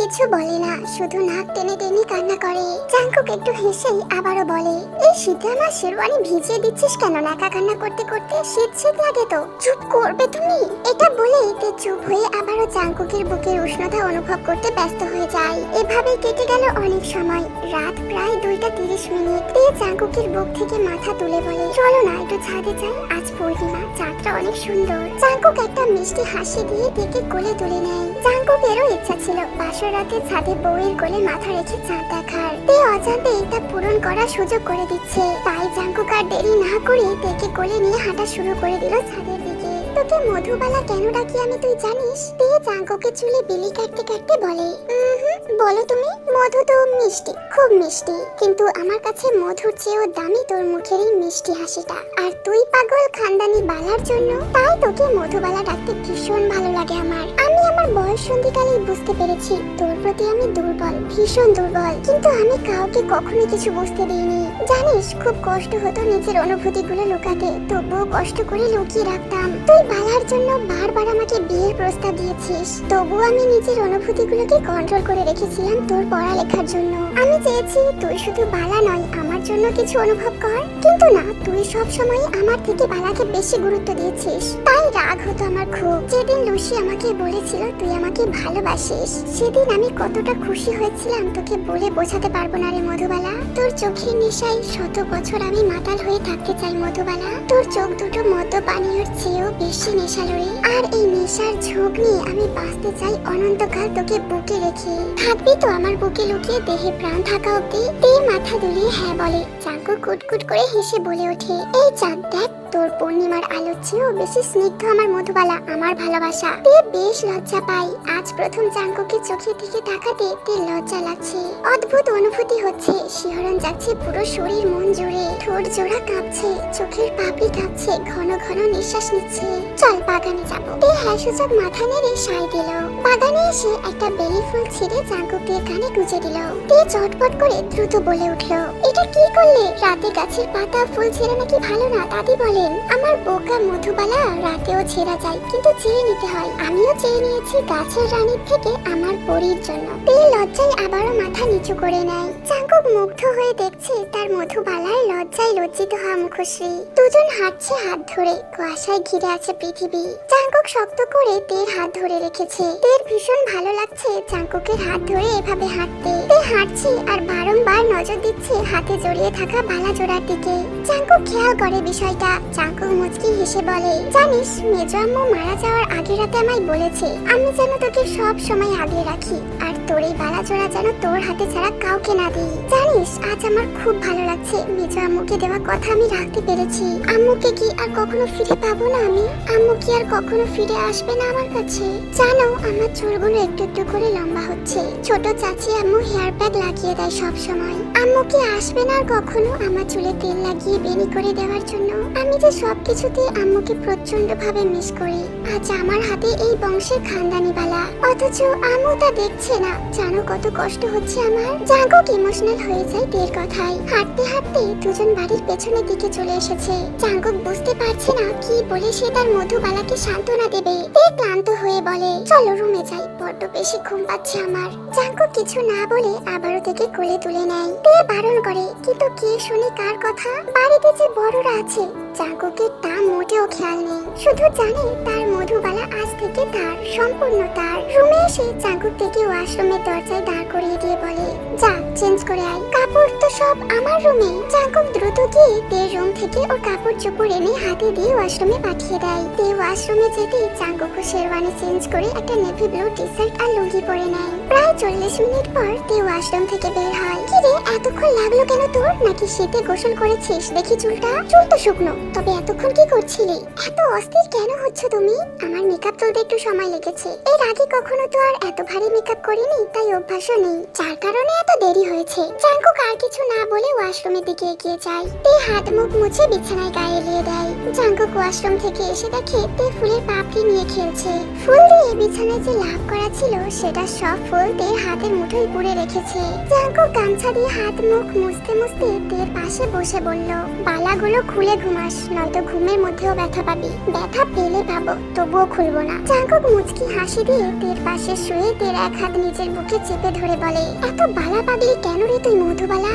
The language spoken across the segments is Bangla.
কিছু বলে না, শুধু নাক টেনে টেনে কান্না করে। জাঙ্কুক একটু হেসেই আবারও বলে, এই শীতে আমার শেরওয়ানি ভিজিয়ে দিচ্ছিস কেন? নাকা কান্না করতে করতে শীত শীত লাগে তো। চুপ করবে তুমি? এটা বলেই তে চুপ হয়ে আবারও জাঙ্কুকের বুকের উষ্ণতা অনুভব করতে ব্যস্ত হয়ে যায়। এভাবে কেটে গেল অনেক সময়। রাত প্রায় দুইটা তিরিশ মিনিট। তে জাঙ্কুকের বুক থেকে মাথা তুলে বলে, চলো না, একটু ছাদে যাই। আজ পূর্ণিমা, চাঁদটা অনেক সুন্দর। জাঙ্কুক একটা মিষ্টি হাসি দিয়ে কোলে তুলে নেয়। জাঙ্কুকেরও ইচ্ছা ছিল বাসর রাতে ছাদে বউয়ের কোলে মাথা রেখে চাঁদ দেখার। তে অজান্তে এটা পূরণ করার সুযোগ করে দিচ্ছে। তাই জাঙ্কুক আর দেরি না করে পেকে কোলে নিয়ে হাঁটা শুরু করে দিল দিকে তোকে মধুবালা কেন ডাকি আমি তুই জানিস? তে জাঙ্গকে চুলে বিলি কাটতে কাটতে বলে। বলো তুমি? মধু তো মিষ্টি, খুব মিষ্টি। কিন্তু আমার কাছে মধুর চেয়েও দামি তোর মুখের এই মিষ্টি হাসিটা। আর তুই পাগল খানদানি বালার জন্য, তাই তোকে মধুবালা ডাকতে ভীষণ ভালো লাগে আমার। আমি আমার বয়স সন্ধিকালেই বুঝতে পেরেছি, তোর প্রতি আমি দুর্বল, ভীষণ দুর্বল। কিন্তু আমি কাউকে কখনো কিছু বুঝতে দিইনি। জানিস, খুব কষ্ট হতো নিজের অনুভূতিগুলো লুকাতে, তবুও কষ্ট করে লুকিয়ে রাখতাম। তুই বালার জন্য বারবার আমাকে বিয়ের প্রস্তাব দিয়েছিস। তবুও আমি নিজের অনুভূতিগুলোকে কন্ট্রোল করে রেখেছিলাম তোর পড়ালেখার জন্য। আমি চেয়েছি, তুই শুধু বালা নয়, আমার জন্য কিছু অনুভব কর। কিন্তু না, তুই সব সময় আমার থেকে বালাকে বেশি গুরুত্ব দিয়েছিস। তাই রাগ হতো আমার খুব। যেদিন লুসি আমাকে বলেছিল তুই আমাকে ভালোবাসিস? সেদিন আমি কতটা খুশি হয়েছিলাম, তোকে বলে বোঝাতে পারব না রে মধুবালা। তোর চোখের নেশায় শত বছর আমি মাতাল হয়ে থাকতে চাই মধুবালা। তোর চোখ দুটো মদ্য পানীয়র চেয়েও বেশি নেশালো রে। আর এই নেশার ঝোঁক নিয়ে আমি বাঁচতে চাই অনন্তকাল তোকে বুকে রেখে। থাকবি তো আমার বুকে লুকিয়ে দেহে প্রাণ থাকা অব্দি তে মাথা দুলিয়ে হ্যাঁ বলে। চাকু কুটকুট করে হেসে বলে ওঠে। এই চাঁদ দেখ, তোর পূর্ণিমার আলোর চেয়েও বেশি স্নিগ্ধ আমার মধুবালা, আমার ভালোবাসা। তে বেশ লজ্জা পাই। আজ প্রথম চাঙ্কুকে চোখের দিকে তাকাতে তে লজ্জা লাগছে। অদ্ভুত অনুভূতি হচ্ছে। শিহরণ যাচ্ছে পুরো শরীর মন জুড়ে। ঠোঁট জোড়া কাঁপছে। চোখের পাপড়ি কাঁপছে। ঘন ঘন নিঃশ্বাস নিচ্ছে। চল বাগানে যাব। তে হ্যাঁ মাথা নেড়ে সায় দিল। বাগানে এসে একটা বেলি ফুল ছিঁড়ে চাঙ্কুকের কানে গুজে দিল। তে চটপট করে দ্রুত বলে উঠল, এটা কি করলে? রাতে গাছের পাতা ফুল ছেঁড়া নাকি ভালো না? দাদি বলেন, আমার বোকা মধুবালা রাতেও ছেঁড়া যায়, কিন্তু চেয়ে নিতে হয়। আমিও চেয়ে নিয়েছি। গাছের রানীর থেকে আমার পরীর জন্য। তে লজ্জায় আবারও মাথা নিচু করে নেয়। চাঙ্কুক মুগ্ধ হয়ে দেখছে তার মধুবালার লজ্জায় লজ্জিত হওয়া মুখশ্রী। দুজন হাঁটছে হাত ধরে, কুয়াশায় ঘিরে আছে পৃথিবী। চাঙ্কুক শক্ত করে তের হাত ধরে রেখেছে। তের ভীষণ ভালো লাগছে চাঙ্কুকের হাত ধরে এভাবে হাঁটতে। তে হাঁটছে আর বারংবার নজর দিচ্ছে হাতে জড়িয়ে থাকা বালা জোড়ার দিকে। চাঙ্কুক খেয়াল করে বিষয়টা। চাঙ্কুক মুচকি হেসে বলে, জানিস, মেজো আম্মু মারা যাওয়ার আগে রাতে আমায় বলেছে আমি যেন তোকে সব সময় আগলে রাখি, আর তোর এই বালা জোড়া যেন তোর হাতে ছাড়া কাউকে না দিই। জানিস, আজ আমার খুব ভালো লাগছে। মেজো আম্মুকে দেওয়া কথা আমি রাখতে পেরেছি। আম্মুকে কি আর কখনো ফিরে পাবো না আমি? আম্মু কি আর কখনো ফিরে আসবে না আমার কাছে? জানো, আমার চুলগুলো একটু একটু করে লম্বা হচ্ছে। ছোট চাচি আম্মু হেয়ার প্যাক লাগিয়ে দেয় সব সময়। আম্মু কি আসবে না আর কখনো আমার চুলে তেল লাগিয়ে বেনি করে দেওয়ার জন্য? আমি যে সবকিছুতে আম্মুকে প্রচণ্ড ভাবে মিস করি। আজ আমার হাতে এই বংশের খানদানি বালা। অথচ আম্মু তা দেখছে না। জানো কত কষ্ট হচ্ছে আমার? জাগক ইমোশনাল হয়ে যায় তের কথায়। হাঁটতে হাঁটতে দুজন বাড়ির পেছনের দিকে চলে এসেছে। জাঙ্কুক বুঝতে পারছে না কি বলে সে তার মধুবালাকে সান্ত্বনা দেবে। তে ক্লান্ত হয়ে বলে, চলো রুমে যাই। বড্ড বেশি ঘুম পাচ্ছে আমার। জাঙ্কুক কিছু না বলে আবারও থেকে কোলে তুলে নেয়। তে বারণ করে? কিন্তু কে শুনে কার কথা? বাড়িতে যে বড়রা আছে জাঙ্কুকের তা মোটেও খেয়াল নেই। শুধু জানে তার মধুবালা আজ থেকে তার সম্পূর্ণ তার রুমে এসে চাকুর থেকে ওয়াশরুমের দরজায় দাঁড় করিয়ে দিয়ে বলে, যা চেঞ্জ করে আয়। কাপড় তো সব আমার রুমে জাঙ্কুক দ্রুত গিয়ে তের রুম থেকে ওর কাপড় চোপড় এনে হাতে দিয়ে ওয়াশরুমে পাঠিয়ে দেয়। তে ওয়াশরুমে যেতে জাঙ্কুক শেরওয়ানি চেঞ্জ করে একটা নেভি ব্লু টি শার্ট আর লুঙ্গি পরে নেয়। প্রায় চল্লিশ মিনিট পর তে ওয়াশরুম থেকে বের হয়। কি রে, এতক্ষণ লাগল কেন তোর? নাকি শীতে গোসল করেছিস? দেখি চুলটা। চুল তো শুকনো। তবে এতক্ষণ কি করছিলি? এত অস্থির কেন হচ্ছে তুমি? আমার মেকআপ তুলতে একটু সময় লেগেছে। এর আগে কখনো তো আর এত ভারী মেকআপ করিনি, তাই অভ্যাসও নেই। যার কারণে এত দেরি হয়েছে। জাঙ্কুক আর কিছু না বলে ওয়াশরুমের দিকে এগিয়ে যায়। তে হাত মুখ মুছে বিছানায় গায়ে এলিয়ে দেয়। জাঙ্কুক ওয়াশরুম থেকে এসে দেখে তে ফুলের পাপড়ি নিয়ে খেলছে। ফুল দিয়ে বিছানায় যে লাভ করা ছিল, সেটা সব ফুল তে হাতের মুঠোয় পুড়ে রেখেছে। জাঙ্কুক গামছা দিয়ে হাত মুখ মুছতে মুছতে তের পাশে বসে বলল, বালাগুলো খুলে ঘুমাস, নয়তো ঘুমের মধ্যেও ব্যথা পাবি। ব্যথা পেলে পাবো, তবুও খুলবো না। জাঙ্কুক মুচকি হাসি দিয়ে তের পাশে শুয়ে তের এক হাত নিজের বুকে চেপে ধরে বলে, এত বালা পাগলি কেন রে তুই মধুবালা?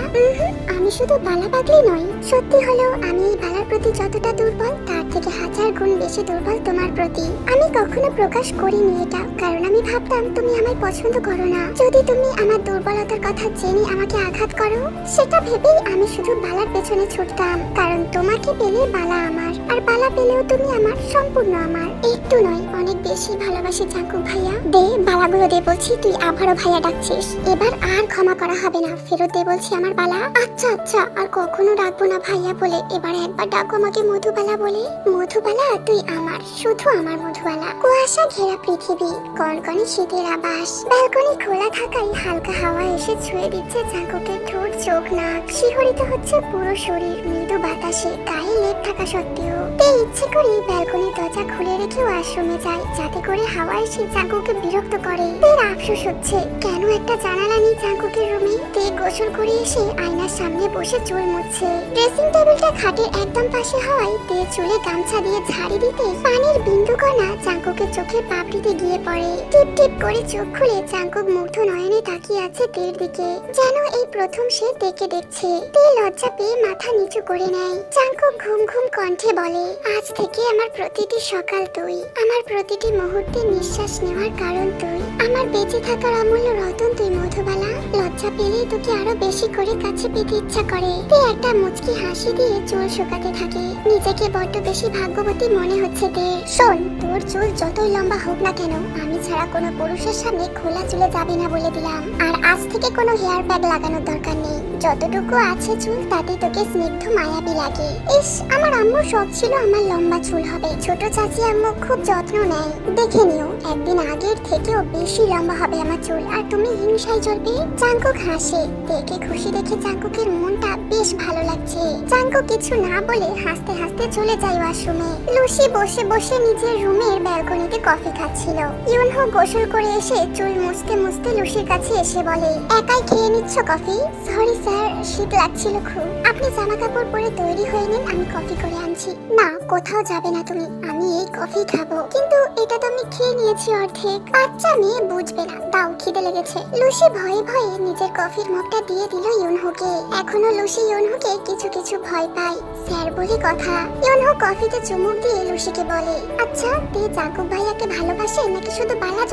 আমি শুধু বালা পাগলি নই। সত্যি হলো, আমি এই বালার প্রতি যতটা দুর্বল, তার থেকে হাজার গুণ বেশি দুর্বল তোমার প্রতি। আমি কখনো প্রকাশ করিনি এটা, কারণ আমি ভাবতাম তুমি আমায় পছন্দ করো না। যদি তুমি আমার দুর্বলতার কথা জেনে আমাকে আঘাত করো, সেটা ভেবেই আমি শুধু বালার পেছনে ছুটতাম। কারণ তোমাকে পেলে বালা আমার, আর বালা পেলেও তুমি আমার সম্পূর্ণ আমার। একটু নয়, অনেক বেশি ভালোবাসি জাঙ্কুক ভাইয়া। দে, বালাগুলো দে বলছি, তুই আবারও ভাইয়া ডাকছিস। এবার আর ক্ষমা করা হবে না, ফেরত দে বলছি আমার বালা। আচ্ছা আচ্ছা আর কখনো ডাকবো না ভাইয়া বলে। এবার একবার ডাকো আমাকে মধুবালা বলে। মধুবালা, তুই আমার, শুধু আমার মধুবালা। কুয়াশা ঘেরা পৃথিবী কনকনে শীতের আবাস। ব্যালকনি খোলা থাকায় হালকা হাওয়া এসে ছুঁয়ে দিচ্ছে জাঙ্কুকের ঠোঁট, চোখ, নাক। শিহরিত হচ্ছে পুরো শরীর, মৃদু বাতাসে, গায়ে লেপ থাকা সত্ত্বেও। তে ইচ্ছে করে ব্যালকনির দরজা খুলে রেখে ওয়াশরুমে যায়, যাতে করে হাওয়া এসে চাকুকে বিরক্ত করে। তের আফসোস হচ্ছে, কেন একটা জানালা নেই জাঙ্কুকের রুমে? তে গোসল করে এসে আয়নার সামনে বসে চুল মুছছে ড্রেসিং টেবিলটা খাটের একদম পাশে হওয়ায় তে চুলে গামছা দিয়ে ঝাড়ি দিতে পানির বিন্দু কণা জাঙ্কুকের চোখে পাপড়িতে গিয়ে পড়ে। টিপ টিপ করে চোখ খুলে জাঙ্কুক মুগ্ধ নয়নে তাকিয়ে আছে তের দিকে। যেন এই প্রথম সে তেকে দেখছে। তে লজ্জা পেয়ে মাথা নিচু করে নেয়। জাঙ্কুক ঘুম ঘুম কণ্ঠে বলে, আজ থেকে আমার প্রতিটি সকাল তুই। আমার প্রতিটি মুহূর্তে নিঃশ্বাস নেওয়ার কারণ তুই। আমার বেঁচে থাকার অমূল্য রতন তুই মধুবালা। লজ্জা পেলে তোকে আরও বেশি করে কাছে পেতে ইচ্ছা করে। তুই একটা মুচকি হাসি দিয়ে চুল শুকাতে থাকে। নিজেকে বড্ড বেশি ভাগ্যবতী মনে হচ্ছে তে। শোন, তোর চুল যতই লম্বা হোক না কেন, আমি ছাড়া কোনো পুরুষের সামনে খোলা চুলে যাবি না বলে দিলাম। আর আজ থেকে কোনো হেয়ার ব্যাগ লাগানোর দরকার নেই। যতটুকু আছে চুল, তাতে তোকে স্নিগ্ধ মায়াবী লাগে। ইস, আমার আম্মুর শখ ছিল আমার লম্বা চুল হবে। ছোট চাচি আম্মু খুব যত্ন নেয়। দেখে নিও, একদিন আগের থেকেও বেশি লম্বা হবে আমার চুল। আর তুমি হিংসায় চলবে চাঙ্কুক হাসে। দেখে খুশি দেখে চাঙ্কুকের মনটা বেশ ভালো লাগছে। চাঙ্কুক কিছু না বলে হাসতে হাসতে চলে যায় ওয়াশরুমে। লুসি বসে বসে নিজের রুমের ব্যালকনিতে কফি খাচ্ছিল। ইউনহো গোসল করে এসে চুল মুছতে মুছতে লুসির কাছে এসে বলে, একাই খেয়ে নিচ্ছ কফি? Sorry, sir. শীত লাগছিল খুব। আপনি জামা কাপড় পরে তৈরি হয়ে নিন, আমি কফি করে আনছি। না, কোথাও যাবে না তুমি, আমি এই কফি খাব। কিন্তু এটা তো আমি খেয়ে নিয়েছি অর্ধেক। বাচ্চা মেয়ে বুঝবে না, দাও, খিদে লেগেছে। লুসি ভয়ে ভয়ে নিজের কফির মগটা দিয়ে দিল ইউনহোকে। এখনও লুসি ইউনহোকে কিছু কিছু ভয় পায়। স্যার বলে কথা। ইউনহো কফিতে চুমুক দিয়ে লুসিকে বলে আচ্ছা তে জাকুব ভাইয়াকে ভালোবাসে নাকি শুধু বালা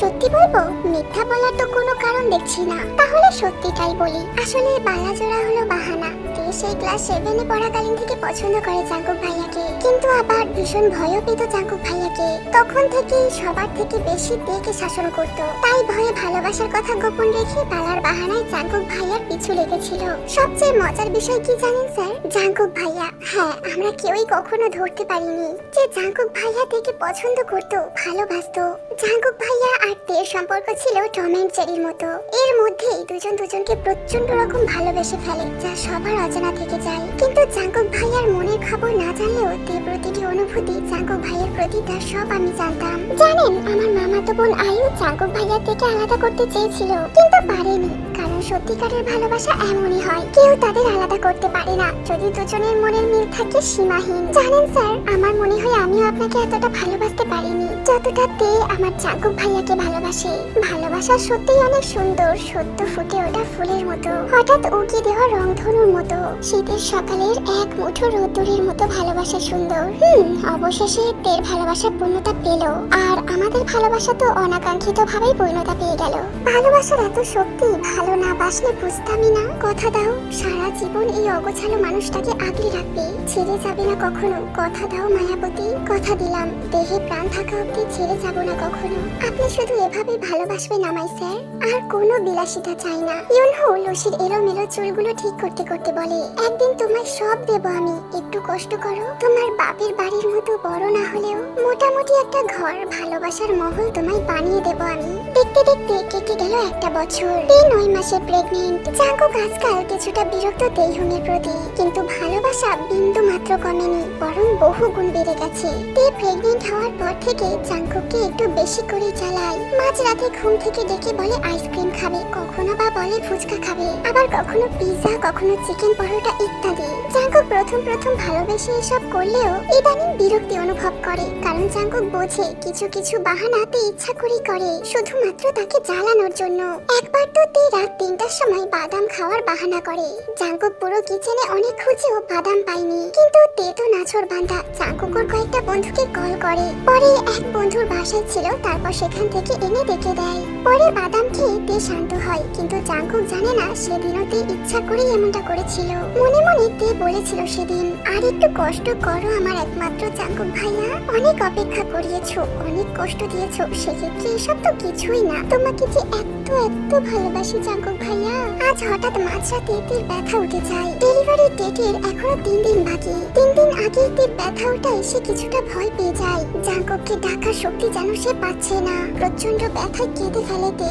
সত্যি বলব, মিথ্যা বলার তো কোনো কারণ দেখছি না। তাহলে সত্যিটাই বলি। আসলে বালা জোড়া হলো বাহানা। সেই ক্লাস সেভেনে পড়াকালীন থেকে পছন্দ করে জাকুব ভাইয়াকে। কিন্তু আবার ভীষণ ভয়ও পেত জাকুব ভাইয়াকে। তখন থেকেই সবার থেকে বেশি তেকে শাসন করত। তাই ভয়ে ভালোবাসার কথা গোপন রেখে বালার বাহানায় জাকুব ভাইয়ার পিছু লেগেছিল। সবচেয়ে মজার বিষয় কি জানেন স্যার? জাঙ্কুক ভাইয়া হ্যাঁ আমরা কেউই কখনো ধরতে পারিনি যে জাঙ্কুক ভাইয়া তেকে পছন্দ করত, ভালোবাসতো। জাঙ্কুক ভাইয়া আর তের সম্পর্ক ছিল টম অ্যান্ড জেরির মতো। এর মধ্যেই দুজন দুজনকে প্রচণ্ড রকম ভালোবেসে ফেলে, যা সবার অজানা থেকে যায়। কিন্তু জাঙ্কুক ভাইয়ার মনের খবর না জানলেও তে প্রতিটি অনুভূতি জাঙ্কুক ভাইয়ের প্রতি তার সব আমি জানতাম। জানেন, আমার মামাতো বোন আয়ু জাঙ্কুক ভাইয়া থেকে আলাদা করতে চেয়েছিল, কিন্তু পারেনি। কারণ সত্যিকারের ভালোবাসা এমনই হয়, কেউ তাদের আলাদা করতে পারে না। যদি দুজনের মনের মিল থাকে সীমাহীন। জানেন স্যার, আমার মনে হয় আমিও আপনাকে এতটা ভালোবাসতে পারিনি, যতটা তে আমার জাগুক ভাইয়াকে ভালোবাসে। ভালোবাসা সত্যিই অনেক সুন্দর, সত্য ফুটে ওঠা ফুলের মতো। হঠাৎ উকি দেওয়া রংধনুর মতো। শীতের সকালের এক মুঠো রোদ্দুরের মতো ভালোবাসা সুন্দর। হুম, অবশেষে তের ভালোবাসা পূর্ণতা পেল। আর আমাদের ভালোবাসা তো অনাকাঙ্ক্ষিত ভাবেই পূর্ণতা পেয়ে গেল। ভালোবাসার এত শক্তি, ভালো না বাসলে বুঝতামই না। কথা দাও, সারা জীবন এই অগোছালো মানুষটাকে আগলে রাখবে। ছেড়ে যাবে না কখনো। কথা দাও, মায়াবতী। কথা দিলাম, দেহে প্রাণ থাকা অব্দি ছেড়ে যাব না কখনো। আপনি শুধু এভাবে ভালোবাসবেন আমায়, স্যার। আর কোনো বিলাসিতা চাই না। ইউনহো লসির এলোমেলো চুলগুলো ঠিক করতে করতে বলে একদিন তোমায় সব দেব আমি। একটু কষ্ট করো। তোমার বাপের বাড়ির মতো বড় না হলেও মোটামুটি একটা ঘর ভালোবাসার মহল তোমায় বানিয়ে দেব আমি। দেখতে দেখতে কেটে গেল একটা বছর। তে নয় মাসে প্রেগনেন্ট জাঙ্কুক আজকাল কিছুটা বিরক্ত তেইহুনের প্রতি কিন্তু ভালোবাসা বিন্দু মাত্র কমেনি, বরং বহু গুণ বেড়ে গেছে। তে প্রেগনেন্ট হওয়ার পর থেকে জাঙ্কুককে একটু বেশি করে চালায়। মাঝরাতে ঘুম থেকে ডেকে বলে আইসক্রিম খাবে, কখনো বা বলে ফুচকা খাবে। আবার কখনো পিৎজা কখনো চিকেন পরোটা ইত্যাদি। জাঙ্কুক প্রথম প্রথম ভালোবেসে এসব করলেও ইদানিং বিরক্তি অনুভব করে, কারণ জাঙ্কুক বোঝে কিছু কিছু বাহানাতে ইচ্ছা করেই করে। শুধুমাত্র তাকে জ্বালানোর জন্য। একবার তো তে রাত তিনটার সময় বাদাম খাওয়ার বাহানা করে। জাঙ্কুক পুরো কিচেনে অনেক খুঁজেও বাদাম পায়নি। কিন্তু তে তো নাছর বান্ধা জাঙ্কুকর কয়েকটা বন্ধুকে কল করে। পরে এক বন্ধুর বাসায় ছিল, তারপর সেখান থেকে এনে দেখে দেয়। পরে বাদাম খেয়ে তে শান্ত হয়, কিন্তু জাঙ্কুক জানে না সেদিনও তে ইচ্ছা করেই এমনটা করেছিল। মনে মনে তে বলেছিল সেদিন, আর একটু কষ্ট করো আমার একমাত্র জাঙ্কুক ভাইয়া। অনেক অপেক্ষা করিয়েছো, অনেক কষ্ট দিয়েছ, সেক্ষেত্রে এসব তো কিছুই না তোমাকে যে এত এত ভালোবাসি জাঙ্কুক ভাইয়া। আজ হঠাৎ মাঝরাতে তীর ব্যথা উঠে যায়। ডেলিভারি ডেটের এখনও তিন দিন বাকি। তিন দিন আগে তীর ব্যথা ওঠা এসে কিছুটা ভয় পেয়ে যায়। জাঙ্কুককে ডাকার শক্তি যেন সে পাচ্ছে না। প্রচণ্ড ব্যথায় কেঁদে ফেলে তে।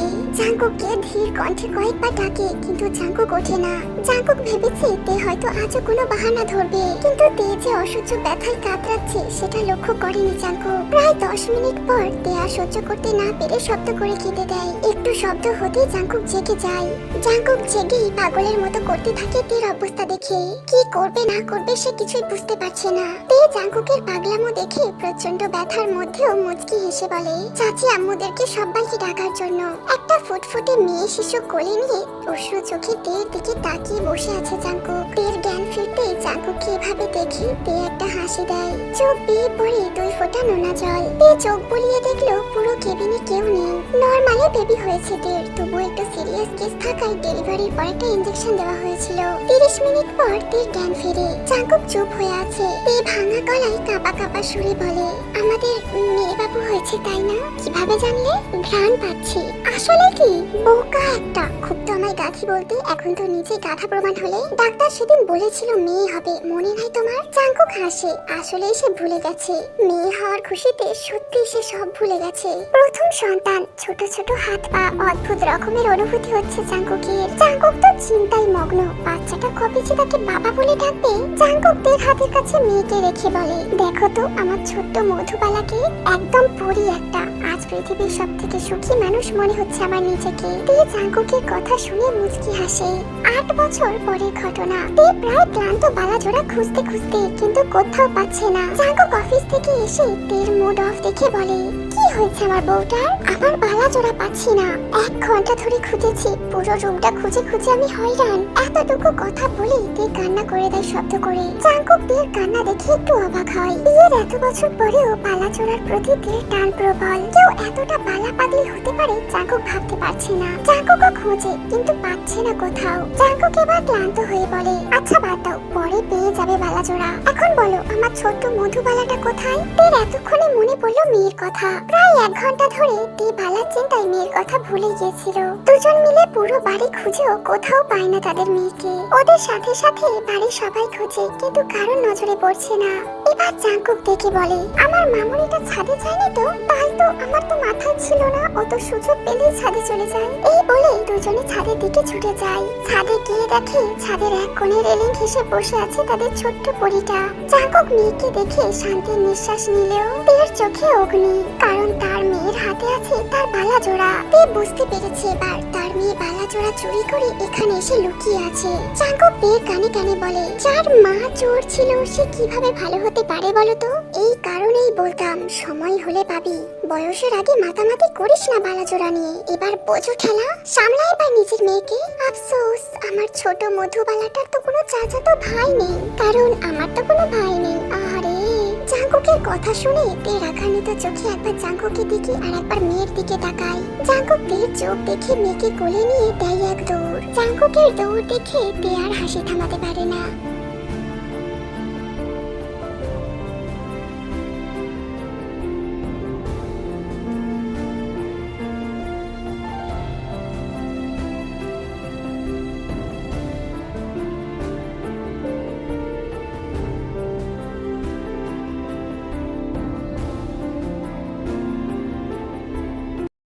ধীর কণ্ঠে কয়েকবার ডাকে, কিন্তু জাঙ্কুক ওঠে না। জাঙ্কুক ভেবেছে তে হয়তো আজও কোনো বাহানা ধরবে। কিন্তু তে যে অসহ্য ব্যথায় কাতরাচ্ছে, সেটা লক্ষ্য করেনি জাঙ্কুক। প্রায় দশ মিনিট পর তে আর সহ্য করতে না পেরে শব্দ করে কেঁদে দেয়। একটু শব্দ হতেই জাঙ্কুক জেগে যায়। জাঙ্কুক জেগেই পাগলের মতো করতে থাকে তের অবস্থা দেখে। কি করবে না করবে সে কিছুই বুঝতে পারছে না। তে জাঙ্কুকের পাগলামো দেখে প্রচণ্ড ব্যথার মধ্যেও মুচকি হেসে বলে, চাচি আম্মুদেরকে সবাইকে ডাকার জন্য। একটা ফুটফুটে মেয়ে শিশু কোলে নিয়ে অশ্রু চোখে তের দিকে তাকিয়ে বসে আছে জাঙ্কুক জাঙ্কুককে এভাবে দেখে? তে একটা হাসি দেয়। চোখ বেয়ে পড়ে দুই ফোঁটা নোনা জল। তে চোখ বুলিয়ে দেখল পুরো কেবিনে কেউ নেই। নর্মালে বেবি হয়েছে তের তবু একটু সিরিয়াস কেস থাকায় ডেলিভারির পর একটা ইঞ্জেকশন দেওয়া হয়েছিল। তিরিশ মিনিট পর তের জ্ঞান ফিরে। জাঙ্কুক চুপ হয়ে আছে। তে ভাঙা গলায় কাঁপা কাঁপা সুরে বলে, আমাদের মেয়ে বাবু হয়েছে, তাই না? কীভাবে জানলে? ঘ্রাণ পাচ্ছি। আসলে কি? বোকা একটা। খুব গাধি বলতে? এখন তো নিজে গাধা প্রমাণ হলে ডাক্তার সেদিন বলেছিল মেয়ে হবে। মনে নাই তোমার জাঙ্কুক হাসে। আসলে সে ভুলে গেছে। মেয়ে হওয়ার খুশিতে সত্যি সে সব ভুলে গেছে। প্রথম সন্তান, ছোট ছোট হাত পা, অদ্ভুত রকমের অনুভূতি হচ্ছে জাঙ্কুকের জাঙ্কুক তো চিন্তায় মগ্ন। বাচ্চাটা কবে যে তাকে বাবা বলে ডাকবে জাঙ্কুকদের হাতের কাছে মেয়েকে রেখে বলে, দেখো তো, আমার ছোট্ট মধুবালাকে একদম পরি একটা। আজ পৃথিবীর সব থেকে সুখী মানুষ মনে হচ্ছে আমার নিজেকে। তে জাঙ্কুকের কথা শুনে মুচকি হাসে। আট বছর পরের ঘটনা। তে প্রায় ক্লান্ত বালা জোড়া খুঁজতে খুঁজতে কিন্তু কোথাও পাচ্ছে না। জাঙ্কুক অফিস থেকে এসে তের মুড অফ দেখে বলে, কি হয়েছে আমার বউটার? আমার বালা জোড়া পাচ্ছি না। এক ঘণ্টা ধরে খুঁজেছি পুরো রুমটা খুঁজে খুঁজে আমি হয়রান। এতটুকু কথা বলে তে কান্না করে দেয় শব্দ করে। জাঙ্কুক তের কান্না দেখে একটু অবাক হয়। বিয়ের এত বছর পরেও বালা জোড়ার প্রতি তের টান প্রবল। কেউ এতটা বালা পাগলি হতে পারে জাঙ্কুক ভাবতে পারছে না। জাঙ্কুকও খোঁজে, কিন্তু পাচ্ছে না কোথাও। জাঙ্কুক এবার ক্লান্ত হয়ে বলে আচ্ছা বাদ দাও, পরে পেয়ে যাবে বালা জোড়া এখন বলো, আমার ছোট্ট মধুবালাটা কোথায়? তের এতক্ষণে মনে পড়ল মেয়ের কথা। প্রায় এক ঘণ্টা ধরে তে বালার চিন্তায় মেয়ের কথা ভুলে গিয়েছিল। দুজন মিলে পুরো বাড়ি খুঁজেও কোথাও পায় না তাদের মেয়েকে। ওদের সাথে সাথে বাড়ির সবাই খুঁজে, কিন্তু কারোর নজরে পড়ছে না। এবার জাঙ্কুক দেখে বলে, আমার মামুনিটা ছাদে যায়নি তো? তাই তো আমার তো মাথায় ছিল না। অত সুযোগ পেলেই ছাদে চলে যায়। এই বলে দুজনে ছাদের দিকে ছুটে যায়। ছাদে গিয়ে দেখে ছাদের এক কোণে রেলিং ঘেসে বসে আছে তাদের ছোট্ট পরিটা। জাঙ্কুক মেয়েকে দেখে শান্তির নিঃশ্বাস নিলেও তের চোখে অগ্নি, কারণ তার মেয়ের হাতে আছে তার বালা জোড়া। তে বুঝতে পেরেছে এবার তার মেয়ে বালা জোড়া চুরি করে এখানে এসে লুকিয়ে আছে। জাঙ্কুক বের কানে বলে। যার মা চোর ছিল, সে কীভাবে ভালো হতে পারে বলতো এই কারণেই বলতাম, সময় হলে পাবি। বয়সের আগে মাতামাতি করিস না বালা জোড়া নিয়ে। এবার বোঝো খেলা, সামলা এবার নিজের মেয়েকে। আফসোস, আমার ছোট মধুবালাটার তো কোনো চাচাতো ভাই নেই। কারণ আমার তো কোনো ভাই নেই। আরে জাঙ্কুকের কথা শুনে তে রাখান্বিত চোখে একবার জাঙ্কুকের দিকে আর একবার মেয়ের দিকে তাকায় জাঙ্কুক তের চোখ দেখে মেয়েকে কোলে নিয়ে দেয় এক দৌড় জাঙ্কুকের দৌড় দেখে তে আর হাসি থামাতে পারে না।